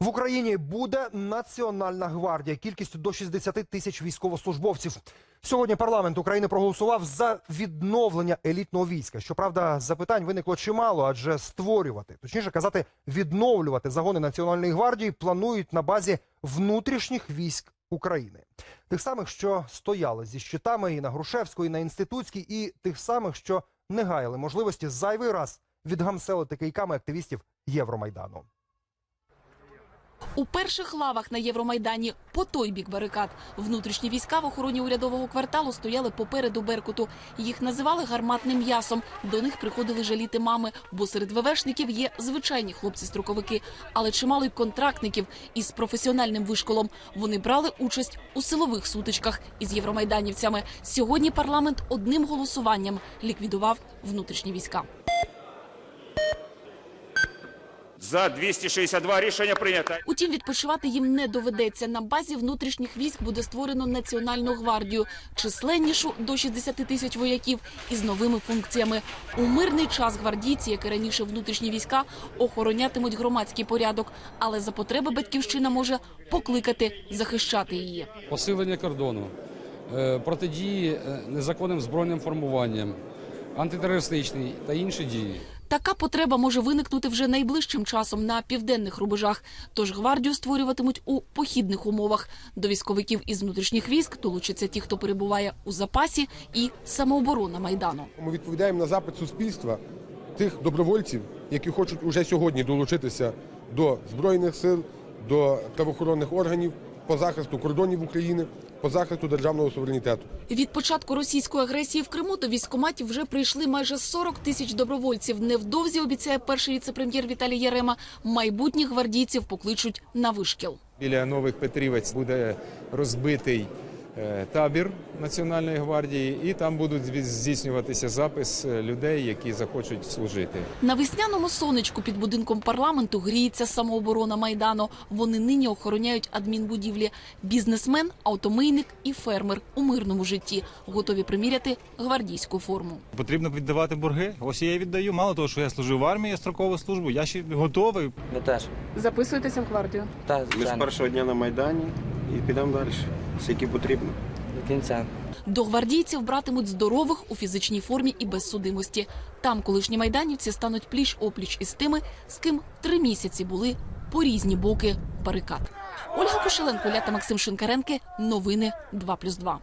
В Україні буде національна гвардія кількістю до 60 тисяч військовослужбовців. Сьогодні парламент України проголосував за відновлення елітного війська. Щоправда, запитань виникло чимало, адже створювати, точніше казати, відновлювати загони національної гвардії планують на базі внутрішніх військ України. Тих самих, що стояли зі щитами і на Грушевську, і на інститутській, і тих самих, що не гаяли можливості зайвий раз відгамселити кийками активістів Євромайдану. У перших лавах на Євромайдані по той бік барикад внутрішні війська в охороні урядового кварталу стояли попереду Беркуту. Їх називали гарматним м'ясом. До них приходили жаліти мами, бо серед ВВшників є звичайні хлопці-строковики, але чимало й контрактників із професіональним вишколом. Вони брали участь у силових сутичках із євромайданівцями. Сьогодні парламент одним голосуванням ліквідував внутрішні війська. За 262 рішення прийнято. Утім, відпочивати їм не доведеться. На базі внутрішніх військ буде створено національну гвардію, численнішу до 60 тисяч вояків із новими функціями. У мирний час гвардійці, як і раніше внутрішні війська, охоронятимуть громадський порядок, але за потреби батьківщина може покликати захищати її. посилення кордону, е, протидії е, незаконним збройним формуванням, антитерористичні та інші дії. Така потреба може виникнути вже найближчим часом на південних рубежах. Тож гвардію створюватимуть у похідних умовах. До військовиків із внутрішніх військ долучаться ті, хто перебуває у запасі, і самооборона майдану. Ми відповідаємо на запит суспільства тих добровольців, які хочуть уже сьогодні долучитися до збройних сил, до правоохоронних органів по захисту кордонів України, по захисту державного суверенітету. Від початку російської агресії в Криму до військкоматів вже прийшли майже 40 тисяч добровольців. Невдовзі обіцяє перший віцепрем'єр Віталій Ярема. Майбутніх гвардійців покличуть на вишкіл. Біля Нових Петрівець буде розбитий табір Національної гвардії, і там будуть здійснюватися запис е, людей, які захочуть служити. На весняному сонечку під будинком парламенту гріється самооборона майдану. Вони нині охороняють адмінбудівлі. Бізнесмен, автомийник і фермер у мирному житті готові приміряти гвардійську форму. Потрібно віддавати борги. Ось я її віддаю. Мало того, що я служив в армії, строкову службу, я ще готовий. Ми теж. Записуєтеся в гвардію. Так, Ми з першого дня на Майдані і підемо далі, скільки потрібно. до кінця. До гвардійців братимуть здорових у фізичній формі і без судимості. Там колишні майданівці стануть пліч опліч із тими, з ким три місяці були по різні боки барикад. Ольга Кошеленко, Лята Максим Шинкаренки. Новини 2+,2.